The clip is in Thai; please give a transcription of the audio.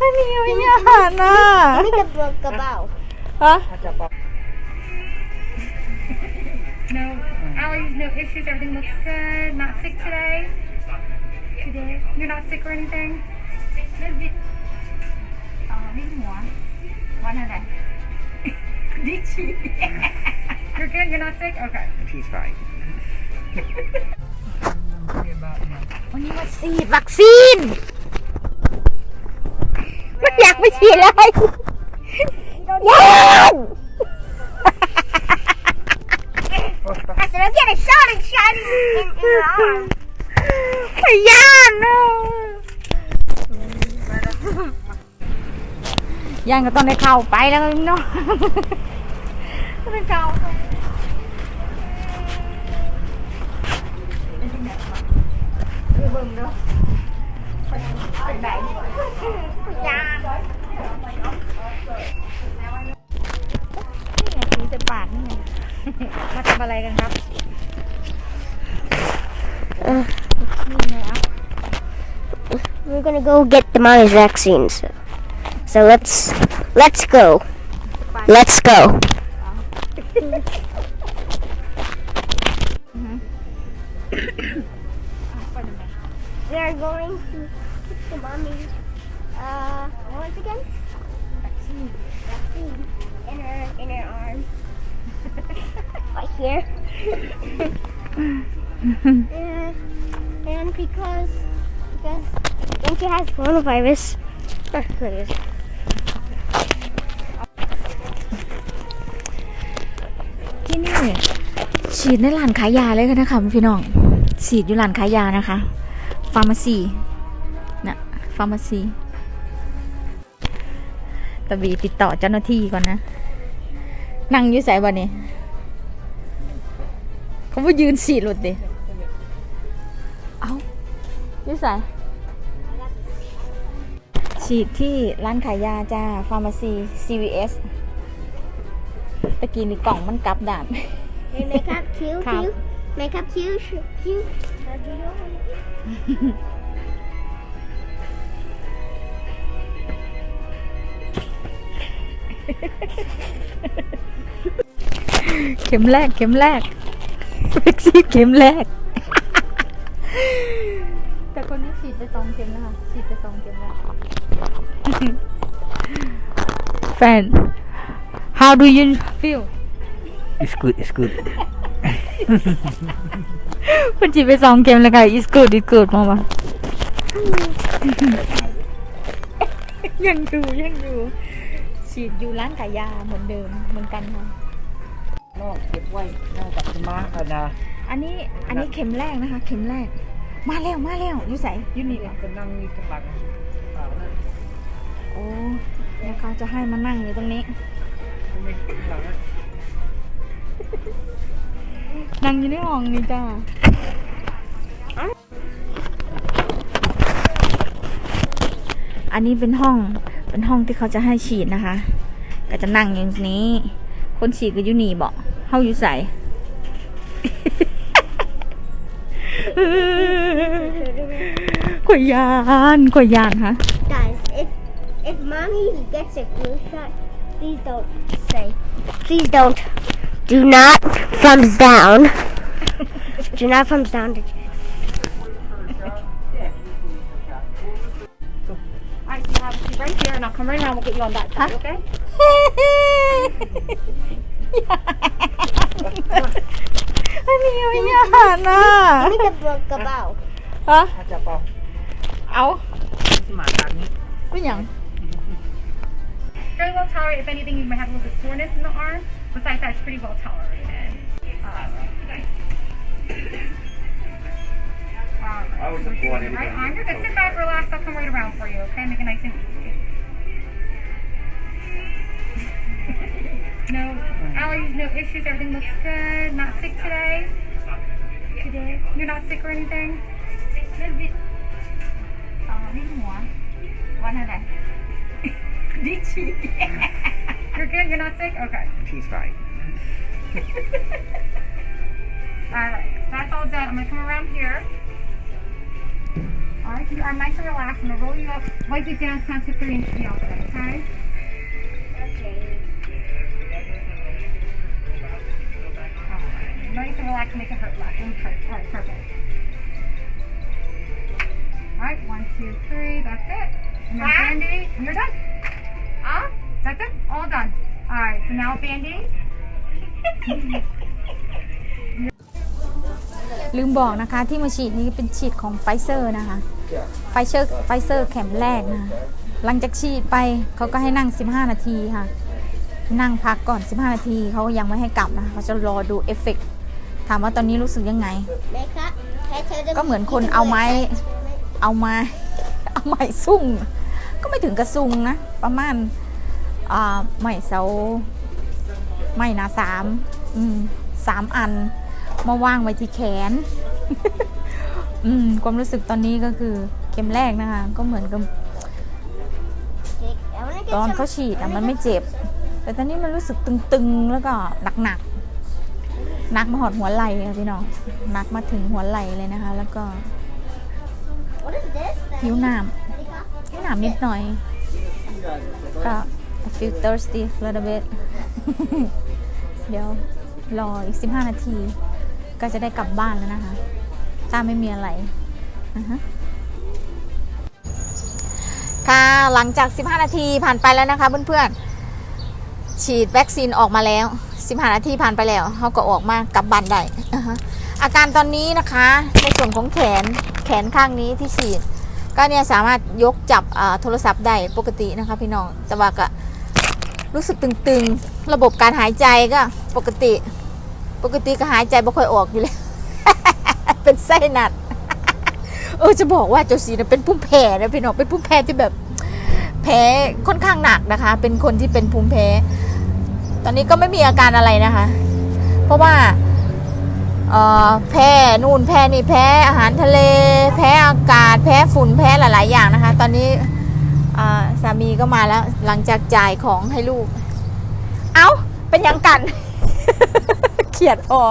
อันนี้ไม่ยานนะ Ini ke ke bawah. ฮะ Aja Pak. No allergies, no issues. Everything looks good. Not sick today. Today, you're not sick or anything. Oh, maybe more. One of them. Did she? You're good. You're not sick. Okay. She's fine. วันนี้มาฉีดวัคซีนไม่อยากไปฉีดเลยยัน I said, I'm getting shot and shot in, in your arm. ไม่ย่านนะย่านก็ต้องได้เข้าไปแล้วเนาะต้องได้เข้าย่ มาทำอะไรกันครับนี่ไงอ่ะ We're gonna go get the mommy's vaccines. So let's let's go. Let's go. we are going to put the mommy's uh what was it again? Here. and, and because because I think she has coronavirus. Look at this. ที่นี่ฉีดในร้านขายยาเลยค่ะนะคะพี่น้องฉีดอยู่ร้านขายยานะคะฟาร์มาซีนะฟาร์มาซีตะบีติดต่อเจ้าหน้าที่ก่อนนะ นั่งอยู่ใส่บ่เนี่ย เขาว่ายืนฉีดหลุดดิเอาอยู่ใส่ฉีดที่ร้านขายยาจ้า ฟาร์มาซี CVS ตะกี้นี่กล่องมันกลับด่าน They make up cute, Cow. cute. Make up cute, cute. How do you know? เข็มแรก เข็มแรก เพ็กซี่เข็มแรก แต่คนนี้ฉีดไปสองเข็มแล้วค่ะฉีดไปสองเข็มแล้ว แฟน how do you feel It's good, it's good. คนฉีดไปสองเข็มแล้วค่ะ is good is good มามายังอยู่ยังอยู่ฉีดอยู่ร้านขายยาเหมือนเดิมเหมือนกันค่ะ นอกเก็บไว้นอกกับสมาร์ทนะอันนี้อันนี้เข็มแรกนะคะ เข็มแรก มาแล้วมาแล้วอยู่ใส่อยู่นี่วะก็นั่งนี่ข้างหลังอ่านั่นโอ้แล้วเขาจะให้มานั่งอยู่ตรงนี้ไม่ข้างหลังนะนั่งอยู่ในห้องนี่จ้าอันนี้เป็นห้องเป็นห้องที่เขาจะให้ฉีดนะคะ ก็จะนั่งอย่างนี้ คนฉีดก็อยู่นี่บอก เฮาอยู่ใส่ กวยยานกวยยานฮะ Guys, if if mommy gets a flu shot, please don't say. Please don't. Do not thumbs down. Do not thumbs down. To Alright, so you have a seat right here, and I'll come right around. We'll get you on that side, okay? อันนี้ไม่ยานนะ Give me the book about. ฮะ อาจจะเปล่า เอา ที่หมาทางนี้ เป็นหยัง Very well tolerated. If anything, you might have a little bit soreness in the arm. Besides that, it's pretty well tolerated. Alright. I wasn't born anything. Right arm. You're good. Sit back, relax. I'll come right around for you, okay? Make it nice and easy. no allergies, no issues. Everything looks good. Not sick today. Today. You're not sick or anything? Oh, maybe more. One of them. Did she? You're good? You're not sick? Okay. She's fine. Alright, so that's all done. I'm gonna come around here. keep your are nice and relaxed. I'm gonna roll you up, wipe it down, count to three, and be all set, okay? Okay. Nice and relaxed, make it hurt less. And hurt. Alright, perfect. Alright, one, two, three, that's it. And then Ah. band-aid, and you're done. Ah? That's it, all done. Alright, so now band-aid. ลืมบอกนะคะที่มาฉีดนี้เป็นฉีดของไฟเซอร์นะคะ ไฟเซอร์ไฟเซอร์เข็มแรกนะคะหลังจากฉีดไปเขาก็ให้นั่ง 15 นาทีค่ะ นั่งพักก่อน 15 นาทีเขายังไม่ให้กลับนะคะเขาจะรอดูเอฟเฟกต์ ถามว่าตอนนี้รู้สึกยังไง Makeup? Can I tell them ก็เหมือนคน you can เอา do ไม้ it? เอามาเอาไม้ซุ่ง ก็ไม่ถึงกระซุงนะ ประมาณอ่าไม้เสาไม้หนาสามอืมสามอัน มาวางไว้ที่แขนอืมความรู้สึกตอนนี้ก็คือเข็มแรกนะคะ ก็เหมือนกับ Okay, I wanna get ตอน some- เขาฉีด I อะ wanna มัน get ไม่เจ็บ แต่ตอนนี้มันรู้สึกตึงๆ แล้วก็หนักๆห นักมาหอดหัวไหล่ค่ะพี่น้องนักมาถึงหัวไหล่เลยนะคะ แล้วก็หิวน้ำห้หนามนิดหน่อยก็ I feel thirsty a little bit เดี๋ยวรออีก 15 นาที ก็จะได้กลับบ้านแล้วนะคะถ้าไม่มีอะไรอ่าฮะค่ะหลังจาก 15 นาทีผ่านไปแล้วนะคะเพื่อนๆ ฉีดวัคซีนออกมาแล้ว 15 นาทีผ่านไปแล้วเขาก็ออกมากลับบ้านได้อาการตอนนี้นะคะในส่วนของแขนแขนข้างนี้ที่ฉีด ก็เนี่ยสามารถยกจับโทรศัพท์ได้ปกตินะคะพี่น้องแต่ว่าก็รู้สึกตึงๆ ระบบการหายใจก็ปกติ ปกติก็หายใจไม่ค่อยออกอยู่เลยเป็นไส้หนัดเออจะบอกว่าเจ้าสีนะเป็นภูมิแพ้นะพี่น้องเป็นภูมิแพ้ที่แบบแพ้ค่อนข้างหนักนะคะ เป็นคนที่เป็นภูมิแพ้ ตอนนี้ก็ไม่มีอาการอะไรนะคะ เพราะว่าแพ้นู่นแพ้นี่แพ้อาหารทะเล แพ้อากาศ แพ้ฝุ่นแพ้หลาย ๆ อย่างนะคะ ตอนนี้สามีก็มาแล้ว หลังจากจ่ายของให้ลูก เอ้า เป็นยังกัน เขียดพอ